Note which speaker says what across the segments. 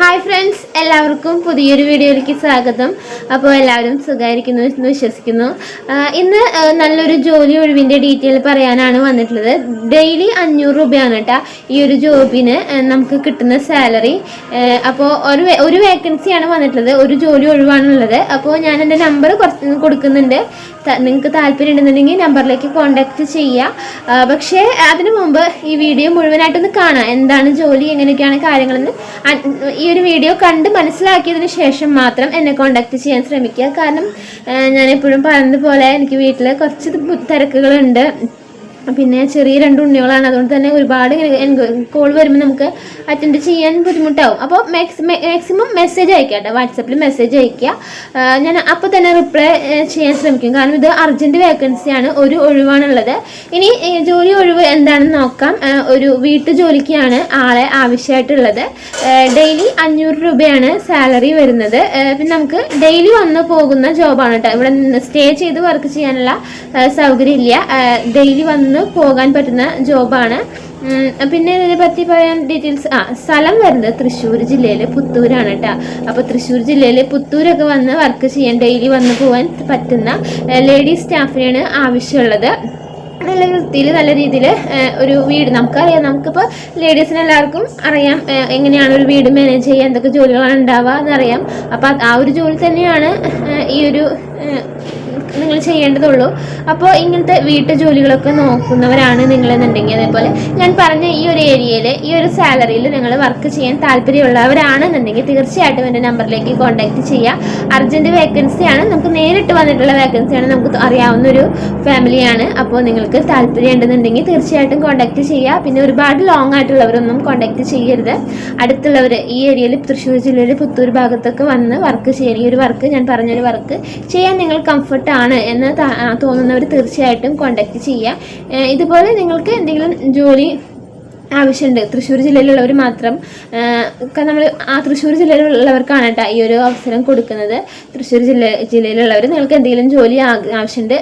Speaker 1: Hi friends എല്ലാവർക്കും പുതിയൊരു വീഡിയോയിലേക്ക് സ്വാഗതം. അപ്പോൾ എല്ലാവരും സുഖമായിരിക്കുന്നു എന്ന് വിശ്വസിക്കുന്നു. ഇന്ന് നല്ലൊരു ജോലി ഒഴിവിന്റെ ഡീറ്റെയിൽ പറയാനാണ് വന്നിട്ടുള്ളത്. ഡെയിലി അഞ്ഞൂറ് രൂപയാണ് കേട്ടോ ഈ ഒരു ജോബിന് നമുക്ക് കിട്ടുന്ന സാലറി. അപ്പോൾ ഒരു ഒരു വേക്കൻസിയാണ് വന്നിട്ടുള്ളത്. ഒരു ജോലി ഒഴിവാണുള്ളത്. അപ്പോൾ ഞാൻ എന്റെ നമ്പർ കുറച്ച് കൊടുക്കുന്നുണ്ട്. നിങ്ങൾക്ക് താല്പര്യം ഉണ്ടെന്നുണ്ടെങ്കിൽ നമ്പറിലേക്ക് കോൺടാക്റ്റ് ചെയ്യുക പക്ഷേ അതിനു മുമ്പ് ഈ വീഡിയോ മുഴുവനായിട്ടൊന്ന് കാണാം. എന്താണ് ജോലി എങ്ങനെയൊക്കെയാണ് കാര്യങ്ങളെന്ന് ഈ ഒരു വീഡിയോ കണ്ട് മനസ്സിലാക്കിയതിന് ശേഷം മാത്രം എന്നെ കോണ്ടാക്ട് ചെയ്യാൻ ശ്രമിക്കുക. കാരണം ഞാനെപ്പോഴും പറഞ്ഞതുപോലെ എനിക്ക് വീട്ടിൽ കുറച്ച് തിരക്കുകളുണ്ട്. പിന്നെ ചെറിയ രണ്ട് ഉണ്ണികളാണ്. അതുകൊണ്ട് തന്നെ ഒരുപാട് കോൾ വരുമ്പോൾ നമുക്ക് അറ്റൻഡ് ചെയ്യാൻ ബുദ്ധിമുട്ടാവും. അപ്പോൾ മാക്സിമം മെസ്സേജ് അയക്കുക കേട്ടോ വാട്സപ്പിൽ മെസ്സേജ് അയക്കുക ഞാൻ അപ്പോൾ തന്നെ റിപ്ലൈ ചെയ്യാൻ ശ്രമിക്കും. കാരണം ഇത് അർജന്റ് വേക്കൻസിയാണ് ഒരു ഒഴിവാണുള്ളത്. ഇനി ജോലി ഒഴിവ് എന്താണെന്ന് നോക്കാം. ഒരു വീട്ടു ജോലിക്കാണ് ആളെ ആവശ്യമായിട്ടുള്ളത്. ഡെയിലി അഞ്ഞൂറ് രൂപയാണ് സാലറി വരുന്നത്. പിന്നെ നമുക്ക് ഡെയിലി വന്ന് പോകുന്ന ജോബാണ് കേട്ടോ ഇവിടെ സ്റ്റേ ചെയ്ത് വർക്ക് ചെയ്യാനുള്ള സൗകര്യം ഇല്ല ഡെയിലി വന്ന് പോകാൻ പറ്റുന്ന ജോബാണ്. പിന്നെ ഇതിനെ പറ്റി പറയാൻ ഡീറ്റെയിൽസ് ആ സ്ഥലം വരുന്നത് തൃശ്ശൂർ ജില്ലയിലെ പുത്തൂരാണ് കേട്ടോ അപ്പോൾ തൃശ്ശൂർ ജില്ലയിലെ പുത്തൂരൊക്കെ വന്ന് വർക്ക് ചെയ്യാൻ ഡെയിലി വന്ന് പോകാൻ പറ്റുന്ന ലേഡീസ് സ്റ്റാഫിനെയാണ് ആവശ്യമുള്ളത്. നല്ല വൃത്തിയിൽ നല്ല രീതിയിൽ ഒരു വീട്. നമുക്കറിയാം നമുക്കിപ്പോൾ ലേഡീസിന് എല്ലാവർക്കും അറിയാം എങ്ങനെയാണ് ഒരു വീട് മാനേജ് ചെയ്യുക എന്തൊക്കെ ജോലികളാണ് ഉണ്ടാവുക എന്നറിയാം. അപ്പോൾ ആ ഒരു ജോലി തന്നെയാണ് ഈ ഒരു ചെയ്യേണ്ടതുള്ളൂ. അപ്പോൾ ഇങ്ങനത്തെ വീട്ടു ജോലികളൊക്കെ നോക്കുന്നവരാണ് നിങ്ങളെന്നുണ്ടെങ്കിൽ അതേപോലെ ഞാൻ പറഞ്ഞ ഈ ഒരു ഏരിയയിൽ ഈ ഒരു സാലറിയിൽ നിങ്ങൾ വർക്ക് ചെയ്യാൻ താല്പര്യമുള്ളവരാണെന്നുണ്ടെങ്കിൽ തീർച്ചയായിട്ടും എന്റെ നമ്പറിലേക്ക് കോൺടാക്റ്റ് ചെയ്യുക. അർജന്റ് വേക്കൻസിയാണ് നമുക്ക് നേരിട്ട് വന്നിട്ടുള്ള വേക്കൻസിയാണ് നമുക്ക് അറിയാവുന്ന ഒരു ഫാമിലിയാണ് അപ്പോൾ നിങ്ങൾക്ക് താല്പര്യം ഉണ്ടെന്നുണ്ടെങ്കിൽ തീർച്ചയായിട്ടും കോൺടാക്റ്റ് ചെയ്യുക. പിന്നെ ഒരുപാട് ലോങ് ആയിട്ടുള്ളവരൊന്നും കോൺടാക്റ്റ് ചെയ്യരുത്. അടുത്തുള്ളവർ ഈ ഏരിയയിൽ തൃശ്ശൂർ ജില്ലയിൽ പുത്തൂർ ഭാഗത്തൊക്കെ വന്ന് വർക്ക് ചെയ്യണം. ഈ ഒരു വർക്ക് ഞാൻ പറഞ്ഞൊരു വർക്ക് ചെയ്യാൻ നിങ്ങൾ കംഫർട്ട് ആണ് എന്ന് തോന്നുന്നവർ തീർച്ചയായിട്ടും കോൺടാക്റ്റ് ചെയ്യുക ഇതുപോലെ നിങ്ങൾക്ക് എന്തെങ്കിലും ജോലി ആവശ്യമുണ്ട്. തൃശ്ശൂർ ജില്ലയിലുള്ളവർ മാത്രം നമ്മൾ ആ തൃശ്ശൂർ ജില്ലയിലുള്ളവർക്കാണ് കേട്ടോ ഈ ഒരു അവസരം കൊടുക്കുന്നത്. തൃശ്ശൂർ ജില്ല ജില്ലയിലുള്ളവർ നിങ്ങൾക്ക് എന്തെങ്കിലും ജോലി ആവശ്യമുണ്ട്.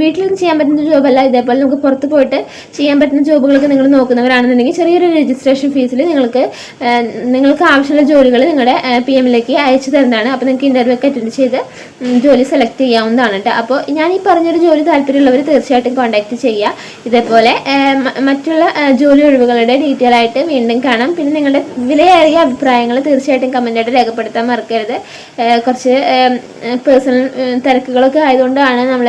Speaker 1: വീട്ടിൽ ചെയ്യാൻ പറ്റുന്ന ജോബല്ല ഇതേപോലെ നമുക്ക് പുറത്ത് പോയിട്ട് ചെയ്യാൻ പറ്റുന്ന ജോബുകളൊക്കെ നിങ്ങൾ നോക്കുന്നവരാണെന്നുണ്ടെങ്കിൽ ചെറിയൊരു രജിസ്ട്രേഷൻ ഫീസിൽ നിങ്ങൾക്ക് നിങ്ങൾക്ക് ആവശ്യമുള്ള ജോലികൾ നിങ്ങളുടെ പി എമ്മിലേക്ക് അയച്ചു തരുന്നതാണ്. അപ്പോൾ നിങ്ങൾക്ക് ഇന്റർവ്യൂ ഒക്കെ അറ്റൻഡ് ചെയ്ത് ജോലി സെലക്ട് ചെയ്യാവുന്നതാണ് കേട്ടോ അപ്പോൾ ഞാൻ ഈ പറഞ്ഞൊരു ജോലി താല്പര്യമുള്ളവർ തീർച്ചയായിട്ടും കോൺടാക്റ്റ് ചെയ്യുക ഇതേപോലെ മറ്റുള്ള ജോലി ജോലി ഒഴിവുകളുടെ ഡീറ്റെയിൽ ആയിട്ട് വീണ്ടും കാണാം. പിന്നെ നിങ്ങളുടെ വിലയേറിയ അഭിപ്രായങ്ങൾ തീർച്ചയായിട്ടും കമന്റായിട്ട് രേഖപ്പെടുത്താൻ മറക്കരുത്. കുറച്ച് പേഴ്സണൽ തിരക്കുകളൊക്കെ ആയതുകൊണ്ടാണ് നമ്മൾ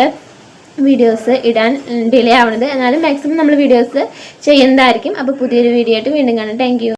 Speaker 1: വീഡിയോസ് ഇടാൻ ഡിലേ ആവുന്നത് എന്നാലും മാക്സിമം നമ്മൾ വീഡിയോസ് ചെയ്യുന്നതായിരിക്കും. അപ്പോൾ പുതിയൊരു വീഡിയോ ആയിട്ട് വീണ്ടും കാണാം. താങ്ക്